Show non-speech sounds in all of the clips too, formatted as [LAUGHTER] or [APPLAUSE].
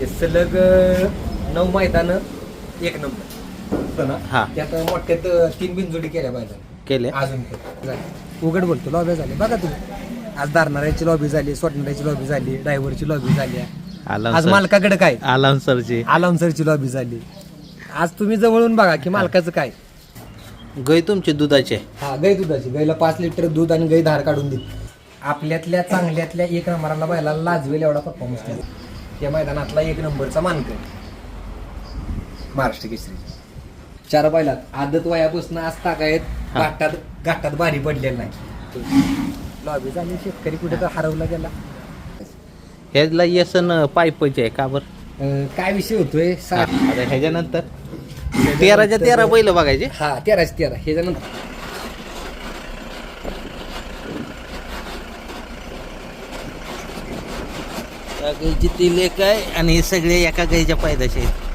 हे सलग नऊ मैदान एक नंबर. हा. त्यात मोठ्यात तीन बिनजोडी केल्या पाहिजे केले. अजून पण झाले. उघड बोलतो लॉबी झाली. बघा तुम्ही. आज दारणाऱ्याची लॉबी झाली सोडणाऱ्याची लॉबी झाली ड्रायव्हरची लॉबी झाली. आज आलाम मालकाकडे काय? आलाम सरची. आलामसरची लॉबी झाली. आज तुम्ही जवळून बघा की मालकाचं काय. गय तुमचे दुधाचे. हा गाय दुधाची. गायला पाच लिटर दूध आणि गाय धार काढून देत आपल्यातल्या चांगल्यातल्या एक नंबराला बैलाला लाजवेल एवढा परफॉर्मन्स त्या मैदानातला एक नंबरचा मानकर. महाराष्ट्र केसरी. चार बैलात आदत वयापासून आज ताकायत हा. घाटात घाटात बारी पडलेला नाही. लॉबी झाली शेतकरी कुठे तर हरवला गेला. ह्याला येसन पायपचे आहे का बरं? अं, काय विषय होतोय? हा, आता ह्याच्यानंतर. तेराच्या तेरा बैल बघायचे? हा तेराशे तेरा. ह्याच्यानंतर. गाईची ती लेक आहे आणि हे सगळे एका गाईच्या पायदाशी आहेत.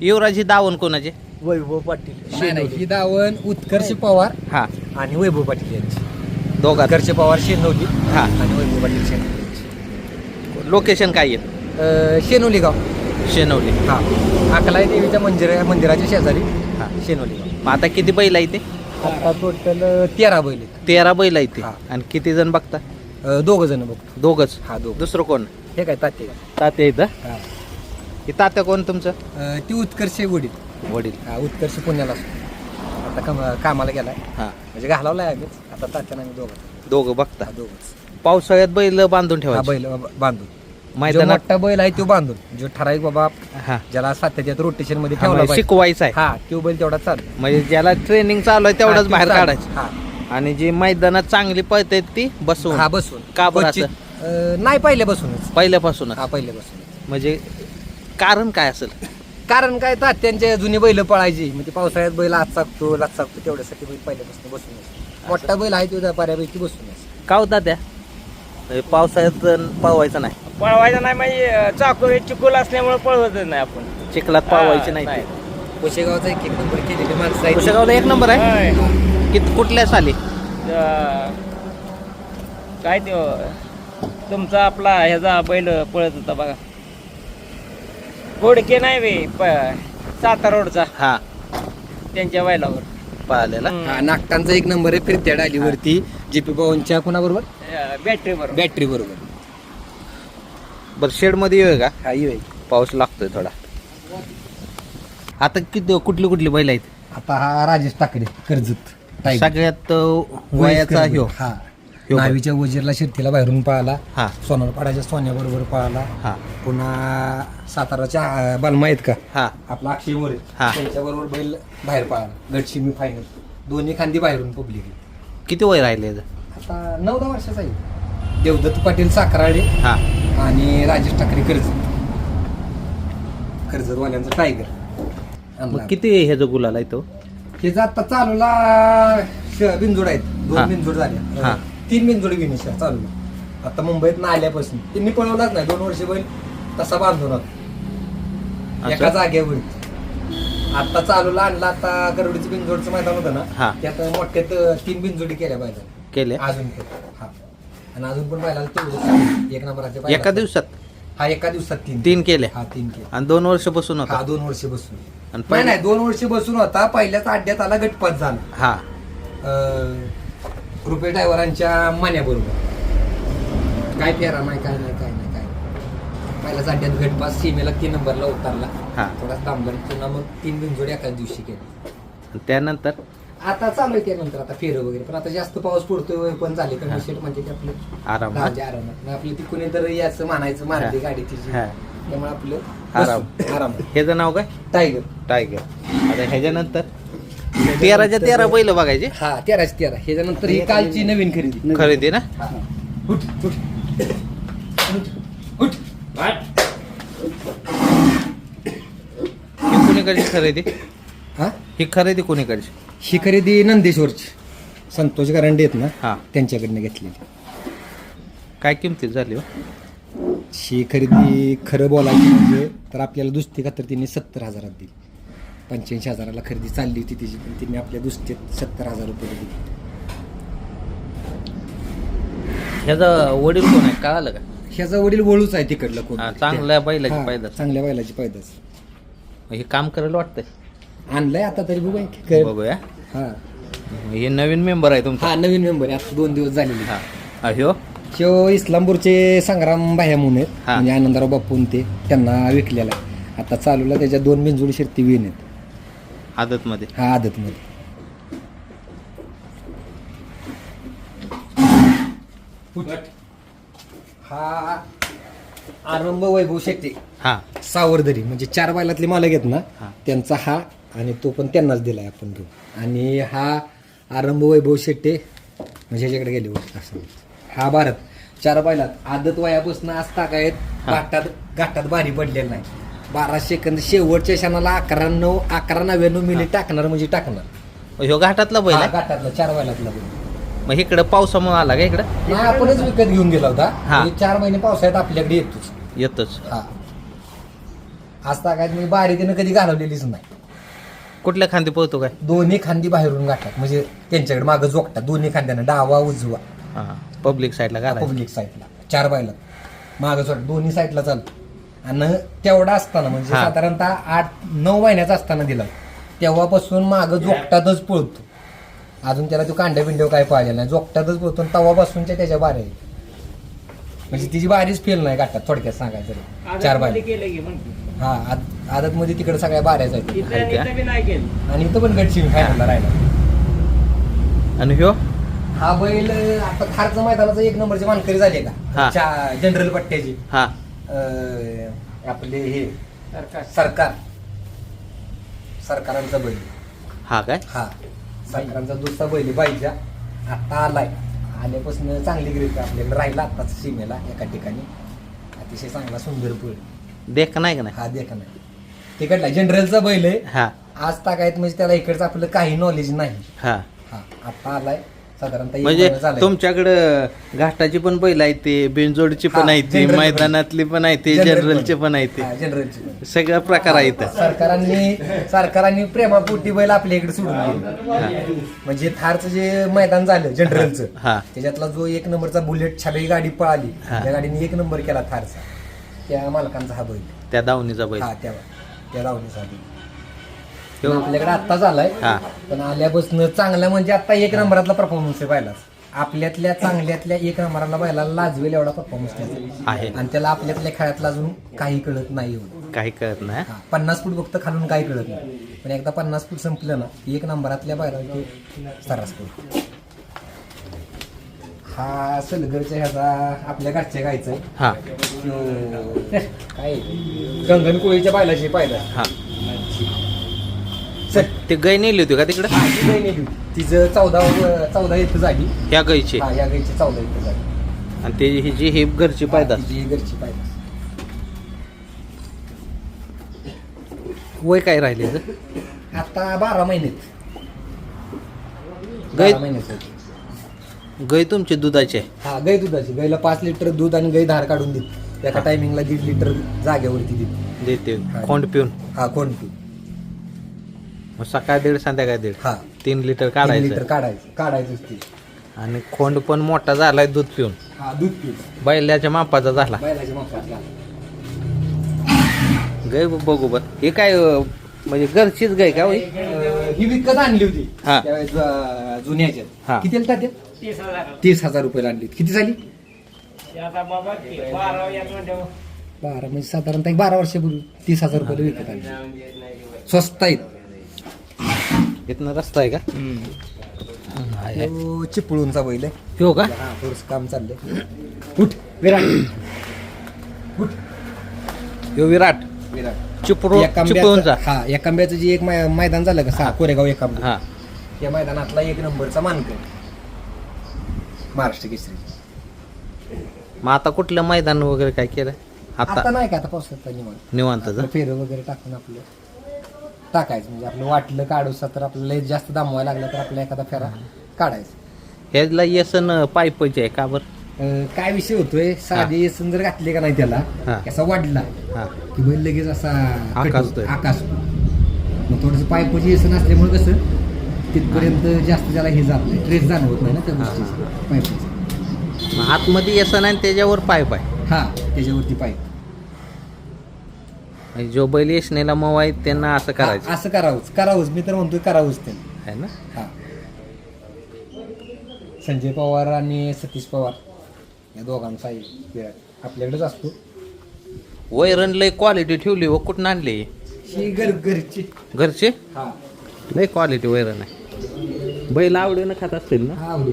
युवराज ही दावण कोणाचे? वैभव पाटील. ही दावण उत्कर्ष पवार हा. आणि वैभव पाटील यांची. दोघात. उत्कर्ष पवार शेनवली हा. आणि वैभव पाटील शेनवली लोकेशन काय आहे? अं, शेनोली. गाव शेनवली हा अकलाई देवीच्या मंदिर मंदिराच्या शेजारी हा. शेनोली गाव मग आता किती बैल आहे ते? आता टोटल तेरा बैल आहेत. तेरा बैल आहे ते. हा. आणि किती जण बघता? दोघ जण बघतो. दोघच? हा दोघ. दुसरं कोण? हे काय ताते तात्या इथं हे. तात्या कोण तुमचं? अं, ती उत्कर्ष वडील. वडील. हा उत्कर्ष पुण्याला असतो. आता काम कामाला गेलाय. हा. म्हणजे घालवलाय आम्हीच. आता तात्यानं आम्ही दोघं. दोघं बघता. हा, दोघंच. पावसाळ्यात बैल बांधून हा ठेवायचे. बैल बांधून. जो मैदानात मोठा बैल आहे तो बांधून जो ठराविक बाबा हा. ज्याला सातत्यात रोटेशनमध्ये हा, ठेवला म्हणजे पाहिजे. शिकवायचं आहे. हा तो बैल तेवढा चालू म्हणजे ज्याला ट्रेनिंग चालू आहे तेवढंच बाहेर. काढायचं. हा. आणि जी मैदानात चांगली पळते ती बसवून. हा बसून का बरं क्वचित, अं, नाही पहिले बसूनच पहिल्यापासूनच. हा पहिले बसून म्हणजे कारण काय असेल? कारण काय तात्यांच्या जुनी बैल पळायची. म्हणजे पावसाळ्यात बैल आत चाकतो लाच चाकतो तेवढ्यासाठी बैल पहिल्यापासून बसूनच. मोठा बैल आहे तो बऱ्यापैकी बसूनच. का होता त्या म्हणजे पावसाळ्यात पावायचं नाही. पळवायचं नाही म्हणजे चाकू हे चिकोल असल्यामुळे पळवतच नाही आपण. चिखलात पावायचे हा, नाही कोशेगावचा एक एक नंबर केलेली माणसं आहे कुशेगावला एक नंबर आहे? होय. कित कुठल्या साली? अं, काय ते तुमचा आपला ह्याचा बैल पळत होता बघा. गोडके नाही वे प- सातारा रोडचा. हा. त्यांच्या बैलावर. पाहिलेला. हा नागटांचा एक नंबर आहे फिरत्या डालीवरती. जीपी पवनच्या कुणाबरोबर? बॅटरी बरोबर. बॅटरी बरोबर. बरं शेडमध्ये येऊ का? हा ये पाऊस लागतोय थोडा. आता किती कुठली कुठली बैल आहेत? आता हा राजेश ठाकरे कर्जत टायगर. सगळ्यात वयाचा वयस्कर ह्यो. हा. ह्यो बैल. नावीच्या वजीरला शिर्तीला बाहेरून पळाला हा. सोनारपाड्याच्या सोन्याबरोबर पळाला हा. पुन्हा साताराच्या अं, बालमा आहेत का? हा. आपला अक्षय मोरे. हा. त्यांच्याबरोबर बैल बाहेर पळाला गटशिमी फायनल दोन्ही खांदी बाहेरून पब्लिक किती वय राहिले? आता नऊ दहा वर्षाचा आहे. देवदत्त पाटील साखराळे हा. आणि राजेश ठाकरे कर्जत. कर्जतवाल्यांचा टायगर मग किती ह्याचं गुलाल आहे तो? हे आता चालूला बिनजोड आहेत. हा. दोन बिनजोड हा. झाल्या तीन फिनिश आहे चालूला. आता मुंबईत ना आल्यापासून. त्यांनी पळवलाच नाही. दोन वर्ष बैल तसा बांधून. एका. जागेवर. आता चालूला आणला आता गरुडीचं बिनजोडचं मैदान होतं हा. ना त्यात मोठ्यात तीन बिनजोडी केल्या पाहिजे केले अजून पण हा. आणि अजून पण पाहिला एक नंबराचे बैल एका. दिवसात? हा एका दिवसात तीन. तीन केले हा तीन केले आणि दोन वर्ष बसून हा होता दोन वर्ष बसून. आणि नाही पहिले- नाही दोन वर्ष बसून होता. पहिल्याच अड्ड्यात आला गटपात झाला. हा. अं, रुपे ड्रायव्हरांच्या मान्याबरोबर. काय फेरा नाही काय नाही पहिल्याच अड्ड्यात गटपास सीमेला तीन नंबरला उतरला. हा. थोडाच थांबला. पुन्हा मग तीन बिनजोडी एकाच दिवशी केली. आणि त्यानंतर? आता चालू आहे त्यानंतर आता फेरं वगैरे. पण आता जास्त पाऊस पडतोय पण झाले कमी शेट म्हणजे ते आपलं आराम. दहाच्या आरामात आपलं ती कुणीतरी याचं म्हणायचं मारली गाडी तिची हा. त्यामुळे आपलं आराम. बसून, आराम. ह्याचं नाव काय? टायगर. टायगर. आता ह्याच्यानंतर? तेराच्या तेरा बैल बघायचे? हा तेराच तेरा. ह्याच्यानंतर ही कालची नवीन खरेदी. खरेदी ना? हा. उठ, उठ. ही कुणीकडची खरेदी? हा? ही खरेदी कुणीकडची ही खरेदी नंदेश्वरची. संतोष गरांडे आहेत ना हा. त्यांच्याकडनं घेतलेली. काय किमतीत झाली हो? ही खरेदी खरं बोलायची म्हणजे तर आपल्याला दुसती का तर त्यांनी सत्तर हजारात दिली. पंच्याऐंशी हजाराला खरेदी चालली होती त्याची पण त्यांनी आपल्या दुसतीत सत्तर हजार रुपये दिली. ह्याचा वडील कोण आहे कळालं का? ह्याचा वडील वळूच आहे तिकडलं कोण? हा, चांगल्या बैलाची हा, पैदास. चांगल्या बैलाची पैदास. हे काम करायला वाटतंय. आणलंय आता तरी बघूया. की काय. बघूया हा. हे नवीन मेंबर आहे तुमचा. हा नवीन मेंबर आहे. आता दोन दिवस झालेले. हा. हा, ह्यो? शिव इस्लामपूरचे संग्राम भाया म्हणून आहेत. हा. म्हणजे आनंदराव बापून ते त्यांना विकलेला आहे. आता चालूला त्याच्या दोन बिनजोडी शर्ती विन आहेत. आदत मध्ये हा आदतमध्ये. हा आरंभ वैभव शेट्टी. हा. सावरदरी म्हणजे चार बैलातले मालक आहेत ना हा. त्यांचा हा आणि तो पण त्यांनाच दिलाय आपण घेऊन. आणि हा आरंभ वैभव शेट्टे म्हणजे ह्याच्याकडे गेले होते असं. हा भारत. चार बैलात आदत वयापासून आज टाकायत हा. घाटात घाटात बारी पडलेला नाही. बारा सेकंद शेवटच्या क्षणाला अकरा नऊ अकरा नव्याण्णव मिनिट टाकणार म्हणजे टाकणार. ह्यो घाटातला बैल हा, आहे? घाटातला चार बैलातला बैल. मग इकडं पावसामुळे आला का इकडं? नाही आपणच विकत घेऊन गेला होता. हा. म्हणजे चार महिने पावसाळ्यात आपल्याकडे येतोच. येतच. हा. आज ताकायत मी बारी त्यानं कधी घालवलेलीच नाही. कुठल्या खांदी पळतो काय? दोन्ही खांदी बाहेरून गाठतात म्हणजे त्यांच्याकडे मागं जोगतात दोन्ही खांद्यानं डावा उजवा. हा पब्लिक साईडला घालायचं. पब्लिक साईडला. चार बायला. मागं जोड. दोन्ही साईडला चालतो आणि तेवढा असताना म्हणजे हा. साधारणतः आठ नऊ महिन्याचा असताना दिला. तेव्हापासून मागं जोगटातच पळतो. अजून त्याला तो कांड्या बिंड्या काय पाहिजे नाही. जोगटातच पळतो आणि तेव्हापासूनच्या त्याच्या आहेत. म्हणजे तिची बारीच फेल नाही गाठात थोडक्यात सांगायचं. चार म्हणते. हा आदत मध्ये तिकडे सगळ्या बाऱ्याच आहेत. आणि इथं पण गडचिंग फायनलला राहिला. आणि ह्यो? हा बैल आता खारचं मैदानाचा एक नंबरची मानकरी झाली हा. का? चा- जनरल पट्ट्याची. हा. अं, आपले हे सरकार. सरकार. सरकारांचा बैल. हा काय? हा. सरकारांचा दुसरा बैल आहे बाईच्या आता आलाय. आल्यापासून चांगली ग्रीप आपल्याकडे. राहिला आताच सीमेला एका ठिकाणी. अतिशय चांगला सुंदर बैल देख नाही का नाही? हा देखा नाही. तिकडला जनरलचा बैल आहे. हा. आज टाकायत म्हणजे त्याला इकडचं आपलं काही नॉलेज नाही. हा. हा आता आलाय. साधारणतः एक म्हणजे महिना झालाय. तुमच्याकडं घाटाची पण बैल आहे ते बिनजोडची पण हा, आहे ती general पण. मैदानातली पण आहे ते जनरल जनरलचे पण आहे ते. हा, जनरलची पण. सगळा प्रकार आहे इथं सरकारांनी सरकारांनी प्रेमापोटी बैल आपल्या इकडे सोडून दिले. म्हणजे थारचं जे मैदान झालं जनरलचं हा. त्याच्यातला जो एक नंबरचा बुलेट छाली गाडी पळाली. हा. त्या गाडीने एक नंबर केला थारचा. त्या मालकांचा हा बैल. त्या दावणीचा बैल. हा त्या त्या रावणीचा बैल. आपल्याकडे आत्ता झालाय हा. पण आल्यापासून चांगला म्हणजे आता एक नंबरातला परफॉर्मन्स आहे बैलाच आपल्यातल्या चांगल्यातल्या एक नंबराला बैलाला लाजवेल एवढा परफॉर्मन्स त्याचा आहे. आणि त्याला आपल्यातल्या खेळातला अजून काही कळत नाही एवढं. काही कळत नाही. हा, पन्नास फूट फक्त खालून काही कळत नाही. पण एकदा पन्नास फूट संपलं ना की एक नंबरातल्या बाहेर तो सर्रास पडतो हा सलगरच्या ह्याचा आपल्या घरच्या गायचा आहे. हा. काय? गंगन कोळीच्या बायलाची पाहिला. हा. चल ते गाय नेली होती का तिकडं? ती गाय नेली होती. तिचं चौदा चौदा इथं झाली. ह्या गायची हा या गायची चौदा इथं झाली. आणि ते ही जी ही घरची पायदा. तिची घरची पाहिजे वय काय राहिले आता बारा महिन्यात गाय बारा महिन्याचं. गाय तुमची दुधाची आहे? हा गाय दुधाची. गायला पाच लिटर दूध आणि गाय धार काढून देत. एका टायमिंगला दीड लिटर जागेवरती देत. देते. हा. खोंड पिऊन. हा कोण तू मग सकाळ दीड संध्याकाळ दीड. हा. तीन लिटर तीन लिटर काढायचं काढायचं. काढायचंच ते. आणि खोंड पण मोठा झालाय दूध पिऊन. हा दूध पिऊ बैलाच्या मापाचा झाला. बैलाच्या मापातला गाय बघू बर. हे काय अं, म्हणजे घरचीच गाय का होई अं, ही विकत आणली होती. हा. त्यावेळेस जु- जुन्या हा. ह्याच्यात किती तात्या तीस हजार रुपये आणली किती झाली? बारा म्हणजे साधारणतः एक बारा वर्षापूर्वी तीस हजार रुपये विकत आणली. स्वस्त आहेत. इथनं रस्ता आहे का. तो चिपळूणचा बैल आहे. हो का? हा थोडस काम चाललंय. उठ विराट. उठ. यो विराट. विराट. चिपळू चिपळूणचा. हा एकांब्याचं जे एक मै- मैदान झालं का? सहा कोरेगाव एकांबे हा. त्या मैदानातला एक नंबरचा मानकर. महाराष्ट्र केसरी. मग आता कुठलं मैदान वगैरे काय केलं? आता आता नाही का? आता पावसात निवांत. निवांतच आपलं फेरं वगैरे टाकून आपलं. टाकायचं. म्हणजे आपलं वाटलं काढूसा तर आपल्याला जास्त दामवायला लागलं तर आपला एखादा फेरा काढायचा. ह्याला येसन पायपचे आहे का बरं? अं, काय विषय होतोय? साधी येसन जर घातली का नाही त्याला हा. असा वाढला? हा. की बैल लगेच असा आकासतोय. आकाश मग थोडस पायपोची येसन असल्यामुळे कसं तिथपर्यंत जास्त त्याला हे जात नाही ट्रेस जाणवत नाही ना त्या हा, गोष्टीचं पायपोचं. मग आतमध्ये येसन नाही त्याच्यावर पाईप आहे. हा त्याच्यावरती पाईप म्हणजे जो बैल येसनेला मऊ आहे त्यांना असं करायचं. असं करावंच. करावंच. मी तर म्हणतोय करावंच ते. आहे ना? हा. संजय पवार आणि सतीश पवार या दोघांचा आपल्याकडेच असतो. वैरण लय क्वालिटी ठेवली व कुठून आणली? ही घर घरची. घरचे? हा. लय क्वालिटी वैरण आहे. बैल आवडीनं खात असतील ना? हा आवडू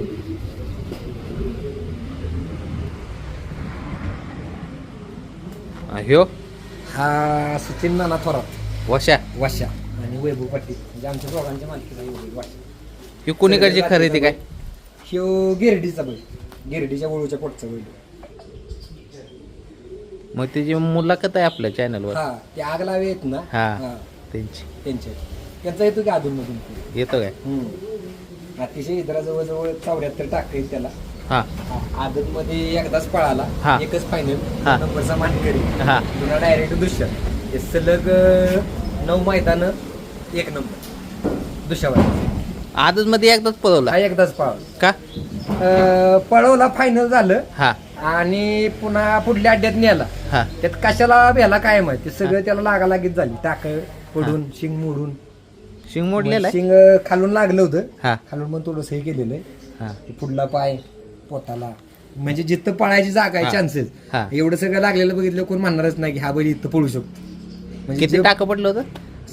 हा, ह्यो? हा सचिन नाना थोरात. वशा वाशा आणि वैभव पाटील. म्हणजे आमच्या दोघांच्या मालकीचा वैभव वाशा ही कुणीकडची खरेदी काय? ह्यो गिरडीचा बैल. गिरडीच्या वळूच्या पोटचा बैल. मग त्याची मुलाखत आहे आपल्या चॅनलवर हा ते आग लावे आहेत ना? हा. त्यांची. त्यांच्या त्यांचा येतो की अधून मधून येतो काय? अतिशय इतरा जवळजवळ चौऱ्याहत्तर आहेत त्याला. हा. आदत मध्ये एकदाच पळाला हा. एकच फायनल हा. नंबरचा मानकरी. हा. पुन्हा डायरेक्ट दुष्यंत हे सलग अं, नऊ मैदान एक नंबर. दुष्यावर आजच मध्ये एकदाच पळवला. हा एकदाच पळाला. का? अं, पळवला फायनल झालं. हा. आणि पुन्हा पुढल्या अड्ड्यात नेला. हा. त्यात कशाला भ्याला काय माहिती? सगळं त्याला लागा लागीत झाली. टाक पडून शिंग मोडून. शिंग मोडलेला आहे? शिंग अं, खालून लागलं होतं. हा. खालून पण थोडंसं हे केलेलं आहे. हा. ते पुढला पाय. पोताला. म्हणजे जिथं पळायची जागा आहे. चान्सेस हा. एवढं सगळं लागलेलं बघितलं कोण म्हणणारच नाही की हा बैल इथं पळू शकतो. म्हणजे किती जे- टाकं पडलं होतं?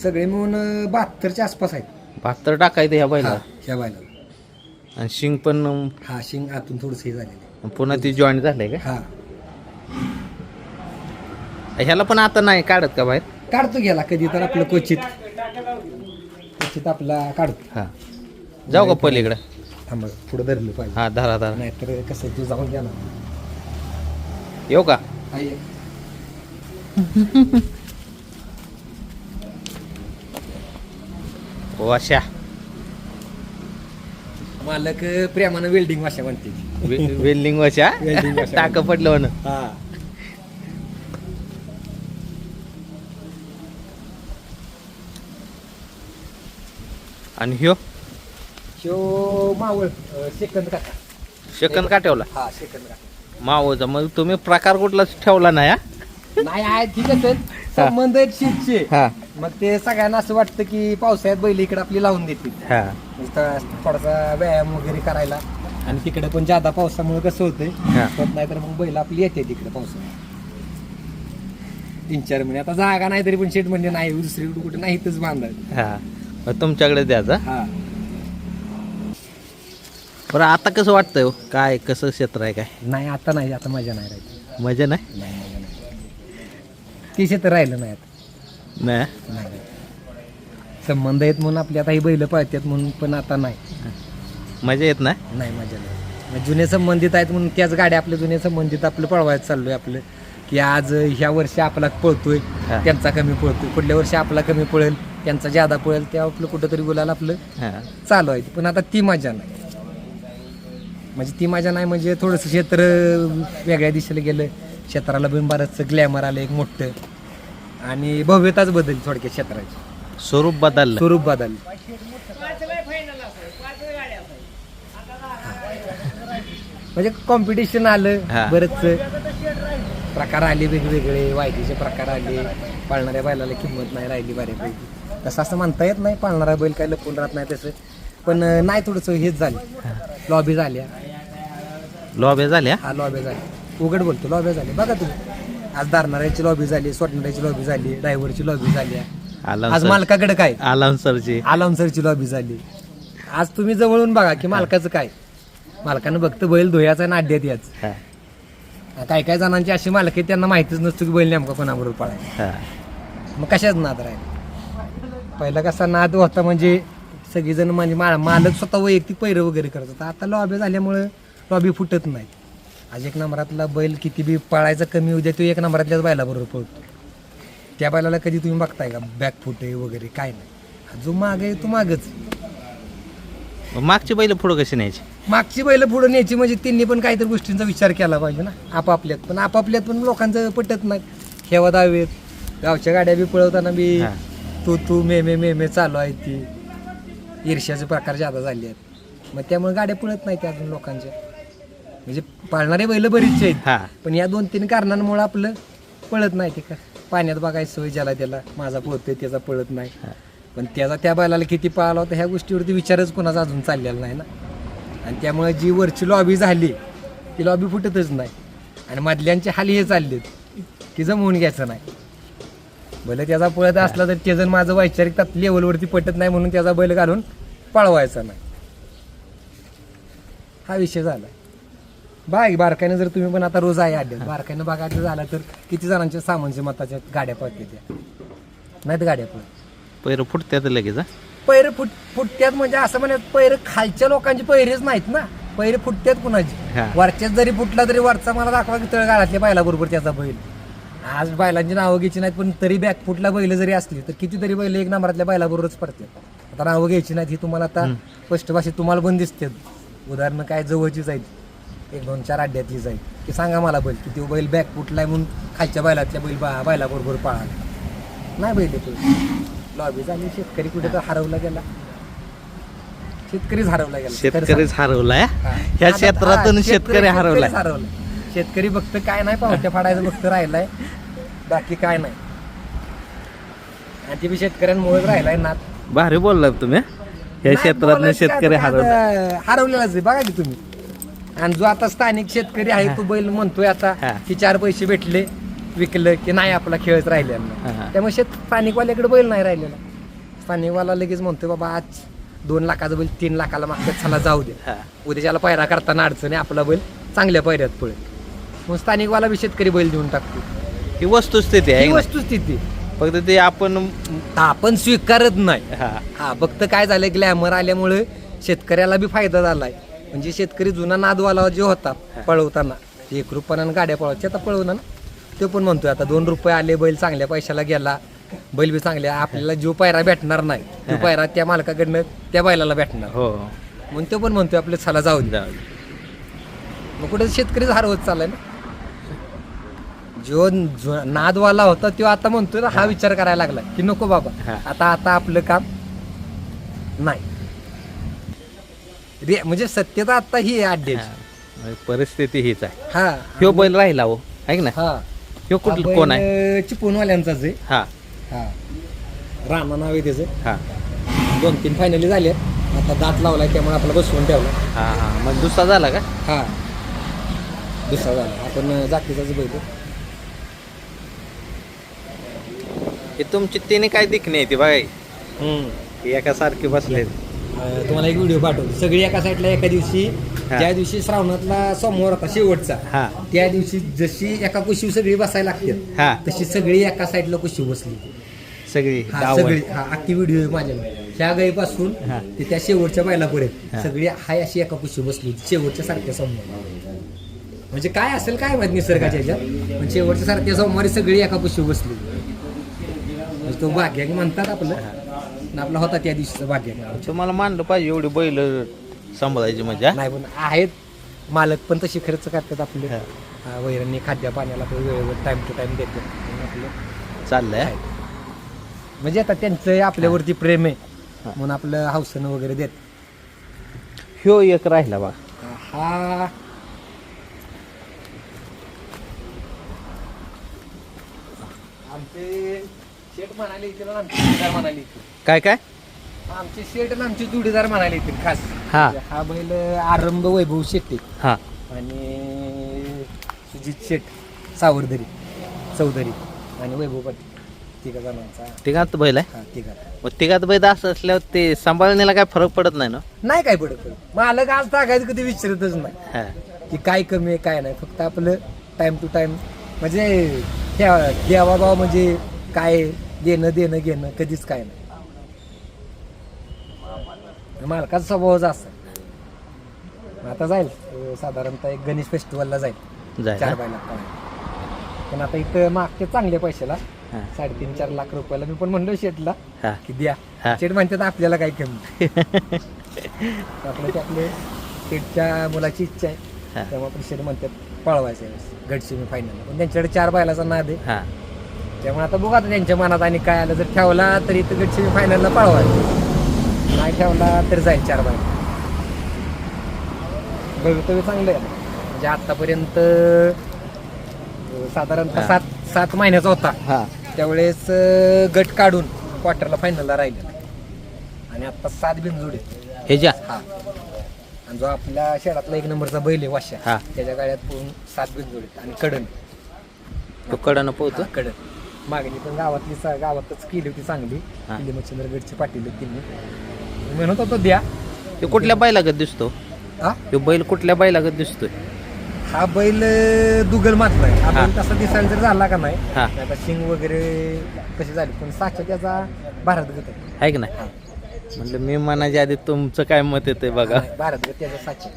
सगळे मिळून बहात्तरच्या आसपास आहेत. बहात्तर टाकायचं ह्या बैला हा, ह्या बैला आणि शिंग पण अं, हा शिंग आतून थोडस हे झालेलं आहे. पुन्हा ती जॉईन झालंय का? हा. ह्याला पण आता नाही काढत का बाहेर? काढतो गेला कधी तर आपलं क्वचित. क्वचित आपला काढतो. हा. जाऊ का पलीकडं? थांबा पुढे धरलं पाहिजे. हा धरा धरा. नाहीतर कसं तू जाऊन गेला येऊ का? ये. [LAUGHS] वाशा. मालक प्रेमानं वेल्डिंग भाषा म्हणते वे- वेल्डिंग वाशा? [LAUGHS] वेल्डिंग वाशा. टाकं पडलं म्हणून. हा. आणि ह्यो? शो मावळ अं, सेकंद काका सेकंद का ठेवला हा सेकंद काका मावचा मग तुम्ही प्रकार कुठलाच ठेवला नाही हा? नाही आहे ठीक आहे संबंध आहेत शेतचे. हा. मग ते सगळ्यांना असं वाटतं की पावसाळ्यात बैल इकडे आपली लावून देतील. हा. म्हणजे थोडा- थोडासा व्यायाम वगैरे करायला. आणि तिकडे पण जादा पावसामुळे कसं होतंय हा. होत नाही तर मग बैल आपली येते तिकडे पावसाळ्यात. तीन चार महिने. आता जागा नाही तरी पण शेट म्हणजे नाही दुसरीकडे कुठे नाही इथंच बांधायचं हा. मग तुमच्याकडे द्यायचा हा. बरं आता कसं वाटतंय हो? काय कसं क्षेत्र आहे काय? नाही आता नाही आता मजा नाही राहिली. मजा नाही? नाही मजा नाही ती क्षेत्र राहिलं नाही आता. नाही? नाही. संबंध आहेत म्हणून आपली आता ही बैल पळतात म्हणून पण आता नाही. मजा येत नाही? नाही मजा नाही. मग जुने संबंधित आहेत म्हणून त्याच गाड्या आपल्या जुने संबंधित आपलं पळवायचं चाललोय आपलं. की आज ह्या वर्षी आपला पळतोय हा. त्यांचा कमी पळतोय. पुढल्या वर्षी आपला कमी पळेल त्यांचा जादा पळेल तेव्हा आपलं कुठंतरी बोलायला आपलं हा. चालू आहे. पण आता ती मजा नाही. म्हणजे ती मजा नाही म्हणजे थोडंसं क्षेत्र वेगळ्या दिशेला गेलं. क्षेत्राला पण बरंचसं ग्लॅमर आलं एक मोठं. आणि भव्यताच बदलली थोडक्यात क्षेत्राची. स्वरूप बदललं. स्वरूप बदललं. म्हणजे कॉम्पिटिशन आलं हा. बरंच प्रकार आले वेगवेगळे वायदीचे प्रकार आले. पाळणाऱ्या बैलाला किंमत नाही राहिली बऱ्यापैकी. तसं असं म्हणता येत नाही पाळणारा बैल काय लपून राहत नाही तसं. पण अं, नाही थोडंसं हेच झालं. लॉबी झाल्या. लॉब्या झाल्या? हा लॉबी झाली. उघड बोलतो लॉबी झाली. बघा तुम्ही. आज दारणाऱ्याची लॉबी झाली सोडणाऱ्याची लॉबी झाली ड्रायव्हरची लॉबी झाली. आज आलाम मालकाकडे काय? आलाम सरची आलामसरची लॉबी झाली. आज तुम्ही जवळून बघा की मालकाचं काय. मालकानं बघतं बैल धुयाचा आणि अड्ड्यात याच. हा. काय काय जणांची अशी मालक आहेत त्यांना माहितीच नसतो की बैल नेमका कोणाबरोबर पळायचा हा. मग कशाच नाद राहील? पहिला कसा नाद होता म्हणजे सगळीजण म्हणजे मा मालक स्वतः वैयक्तिक पैरं वगैरे करत होता आता लॉबी झाल्यामुळं लॉबी फुटत नाही. आज एक नंबरातला बैल किती बी पळायचा कमी उद्या तो एक नंबरातल्याच बैलाबरोबर पळतो. त्या बैलाला कधी तुम्ही बघताय का? बॅक फुट आहे वगैरे काय नाही. जो माग आहे तो मागच. मग मागची बैल पुढं कशी न्यायची? मागची बैल पुढे न्यायची म्हणजे त्यांनी पण काहीतरी गोष्टींचा विचार केला पाहिजे ना आपापल्यात. पण आपापल्यात पण लोकांचं पटत नाही. खेवा दावेत गावच्या गाड्या बी पळवताना बी. तू तू मे मे मे मे चालू आहे ती. ईर्ष्याचे प्रकार जादा झाले आहेत. मग त्यामुळे गाड्या पळत नाहीत अजून लोकांच्या. म्हणजे पाळणारे बैल बरीचसे आहेत. हा. पण या दोन तीन कारणांमुळे आपलं पळत नाही ते का पाण्यात बघायची सवय ज्याला त्याला माझा पळतोय त्याचा पळत नाही. पण त्याचा त्या बैलाला किती पळाला होता ह्या गोष्टीवरती विचारच कोणाचा अजून चाललेला नाही ना. आणि त्यामुळे जी वरची लॉबी झाली ती लॉबी फुटतच नाही. आणि मधल्यांचे हाली हे चाललेत की जमवून घ्यायचं नाही. भले त्याचा पळत असला तर ते जण माझं वैचारिक त्यात लेवलवरती पटत नाही म्हणून त्याचा बैल घालून पळवायचा नाही. हा विषय झाला. बाय बारकाईनं जर तुम्ही पण आता रोज आहे अड्ड्यात बारकाईनं बघायचं झालं तर किती जणांच्या सामानच्या मताच्या गाड्या पळते त्या? नाहीत गाड्या पळत. पैर फुटत्यात लगेच हा? पैर फुट फुटत्यात म्हणजे असं म्हणत पैर खालच्या लोकांची पैरेच नाहीत ना. पैरे फुटत्यात कुणाची? हा. वरच्यात जरी फुटला तरी वरचा मला दाखवा की तळगाळातल्या बैलाबरोबर त्याचा बैल. आज बैलांची नावं घ्यायची नाहीत पण तरी बॅक फुटला बैल जरी असली तर कितीतरी बैल एक नंबरातल्या बैलाबरोबरच पडतात. आता नावं घ्यायची नाहीत ही तुम्हाला आता स्पष्ट भाषेत तुम्हाला पण दिसते उदाहरणं काय जवळचीच आहेत. एक दोन चार अड्ड्यातलीच आहेत की सांगा मला बैल की तो बैल बॅक फुटलाय म्हणून खालच्या बैलातल्या बैल बा बैलाबरोबर पळाला. नाही बैल येतो लॉबी झाली शेतकरी कुठे तर हरवला गेला. शेतकरीच हरवला गेला. शेतकरीच हरवलाय? हा. ह्या क्षेत्रातून शेतकरी हरवलाय. हरवलाय. शेतकरी फक्त काय नाही पावत्या फाडायचं फक्त राहिलाय. बाकी काय नाही. आणि ते बी शेतकऱ्यांमुळेच राहिलाय नात भारी बोलला तुम्ही? ह्या नाही, क्षेत्रातून शेतकरी आता? हरवलेलाच आहे. बघा की तुम्ही. आणि जो आता स्थानिक शेतकरी आहे तो बैल म्हणतोय आता हा. की चार पैसे भेटले विकलं की नाही आपला खेळच राहिलेला हा. नाही त्यामुळे शेत स्थानिकवाल्याकडे बैल नाही राहिलेला. स्थानिकवाला लगेच म्हणतोय बाबा आज दोन लाखाचा बैल तीन लाखाला मागतात चला जाऊ दे. हा. उद्याच्याला पायरा करताना अडचण आहे आपला बैल चांगल्या पायऱ्यात पळेल. मग स्थानिकवाला बी शेतकरी बैल देऊन टाकतो ही वस्तुस्थिती आहे ही ना? वस्तुस्थिती. फक्त ते आपण आपण स्वीकारत नाही. हा. हा फक्त काय झालं ग्लॅमर आल्यामुळे शेतकऱ्याला बी फायदा झालाय. म्हणजे शेतकरी जुना नादवाला जो होता पळवताना एक रुपयानं गाड्या पळवायची आता पळवणार ना तो पण म्हणतोय आता दोन रुपये आले बैल चांगल्या पैशाला गेला बैल बी चांगल्या आपल्याला जो पायरा भेटणार नाही तो पायरा त्या मालकाकडनं त्या बैलाला भेटणार. हो. म्हणून तो पण म्हणतोय आपलं चला जाऊ दे. जाऊ दे. मग कुठे शेतकरीच हरवत चाललाय ना. जो जो नादवाला होता तो आता म्हणतोय ना हा. विचार करायला लागला की नको बाबा. आता आता आपलं काम नाही. रे म्हणजे सत्यता आता ही आहे हा. परिस्थिती हीच आहे. हा. ह्यो बैल राहिला हो ऐक ना हा. ह्यो कुठलं कोण आहे? चिपळूणवाल्यांचाच आहे हा. हा. राणा नाव आहे त्याचं. हा. दोन तीन फायनली झाले. आता दात लावलाय त्यामुळे आपला बसवून ठेवला. हा हा. मग दुसरा झाला का? हा. दुसरा झाला. आपण जातीचाच आहे. हे तुमची तिने काय दिखणे ती बघा ही एका सारखी बसले तुम्हाला एक व्हिडिओ पाठवतो सगळी एका साईडला एका दिवशी. ज्या दिवशी श्रावणातला सोमवार होता शेवटचा त्या दिवशी जशी एका कुशीव सगळी बसायला लागते तशी सगळी एका साईडला कुशीव बसली सगळी. सगळी हा अख्खी व्हिडिओ माझ्या ह्या गाईपासून. ते त्या शेवटच्या बैलापर्यंत. सगळी हाय अशी एका कुशीव बसली होती शेवटच्या सारख्या सोमवार म्हणजे काय असेल काय माहीत निसर्गाच्या ह्याच्यात पण शेवटच्या सारख्या सोमवारी सगळी एका कुशीव बसली म्हणजे तो भाग्य म्हणतात आपलं आणि आपला होता त्या दिवशीचा भाग्य तुम्हाला मानलं पाहिजे एवढी बैल सांभाळायची म्हणजे. हा? नाही पण आहेत. मालक पण तशी खर्च करतात आपले. हा. वैरांनी खाद्य पाण्याला पण वेळेवर टाइम टू टाइम देतात. म्हणून आपलं चाललंय. आहे. म्हणजे आता त्यांचं आपल्यावरती प्रेम आहे. हा. म्हणून आपलं हौसनं वगैरे देत. ह्यो एक राहिला बा. हा आमचे शेठ म्हणाले इथे म्हणाले इथे काय काय? आमचे शेठ आणि आमचे जोडीदार म्हणाले इथे खास. हा. हा बैल आरंभ वैभव शेट्टी. हा. आणि सुजित शेठ सावरदरी चौधरी आणि वैभव पाटील तिघा जणांचा. तिघात बैल आहे? हा तिघा. मग तिघात बैल असं असल्यावर ते सांभाळण्याला काय फरक पडत नाही ना? नाही काय पडत मालक आज टाकायचं कधी विचारतच नाही. हा. की काय कमी आहे काय नाही. फक्त आपलं टाइम टू टाइम म्हणजे त्या देवाभाव म्हणजे काय देणं देणं घेणं कधीच काय नाही. मालकाचा स्वभावच असं आता जाईल अं, साधारणतः एक गणेश फेस्टिवलला जाईल. चार बायला पण आता इथं मागते चांगल्या पैशाला हा. साडेतीन चार लाख रुपयाला मी पण म्हणलो शेटला हा. की द्या. हा. शेट म्हणतात आपल्याला काय कमी [LAUGHS] आपलं ते आपले शेठच्या मुलाची इच्छा हा. आहे तेव्हा पण शेठ म्हणतात पळवायचं आहे. गडचिमी फायनल पण त्यांच्याकडे चार बैलाचा नाद आहे. हा. त्यामुळे आता बघू आता त्यांच्या मनात आणि काय आलं जर ठेवला तर इथं गडचिमी फायनलला पळवायचं. नाही ठेवला तर जाईल चार बैल भवितव्य चांगलं आहे. म्हणजे आतापर्यंत साधारणतः. सात सात महिन्याचा होता. हा. त्यावेळेस अं, गट काढून क्वार्टरला फायनलला राहिलेला आणि आता सात बिनजोड आहेत. हा आणि जो आपल्या शहरातला एक नंबरचा बैल आहे वाशा हा. त्याच्या गाड्यात पूर्ण सात बिनजोड आहेत. आणि कडन. तो कडनं पोहतो कडन. मागणी पण गावातली सा- गावातच केली होती चांगली. हा. किल्ली मच्छिंद्रगडची पाटील आहेत त्यांनी म्हणत होतो द्या. तो कुठल्या बैलागत दिसतो? हा तो बैल कुठल्या बैलागत दिसतोय? हा बैल दुगल मातला आहे हा हा. बैल तसा दिसायला जर झाला का नाही? हा. आता शिंग वगैरे कशी झाली? पण साक्षा त्याचा भारत गत आहे. आहे की नाही? म्हटलं मी मनाच्या आधी तुमचं काय मत येतंय बघा. नाही, भारत गत त्याचा साक्षा.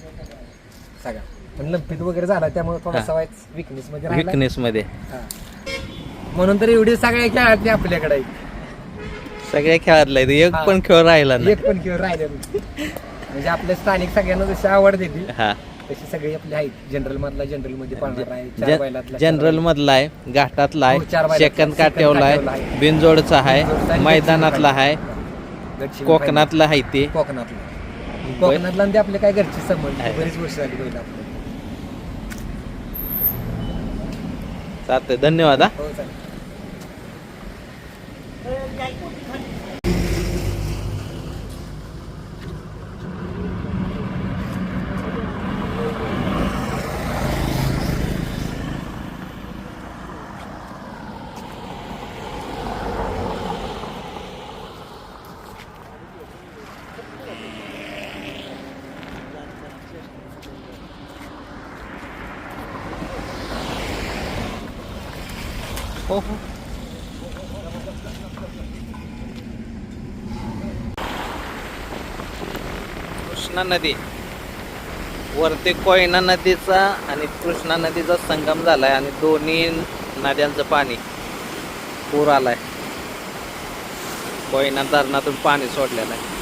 सगळा. पण लंपीत वगैरे झाला त्यामुळे थोडासा वाईट विकनेस मध्ये राहिला. विकनेस मध्ये. हा. म्हणून तर एवढी सगळ्या खेळातली आपल्याकडे आहेत. सगळ्या खेळातला आहे. एक हा. पण खेळ राहिला नाही एक पण खेळ राहिले नाही. म्हणजे आपल्या स्थानिक सगळ्यांना जशी आवड देते हा तशी सगळी आपली आहेत जनरल मधला जनरलमध्ये पाळणार आहे चार बैलातला जनरल मधला आहे घाटातला हो, चार आहे. सेकंद सेकंद काट्यावला आहे. बिनजोडचा आहे मैदानातला आहे कोकणातला आहे ते. कोकणातला कोकणातला ते आपले काय घरचे संबंध आहे. बरीच वर्ष झाली बैल आपले चालतंय धन्यवाद हा हो. कृष्णा नदी. वरती कोयना नदीचा आणि कृष्णा नदीचा संगम झालाय आणि दोन्ही नद्यांचं पाणी पूर आलाय. कोयना धरणातून पाणी सोडलेलं आहे.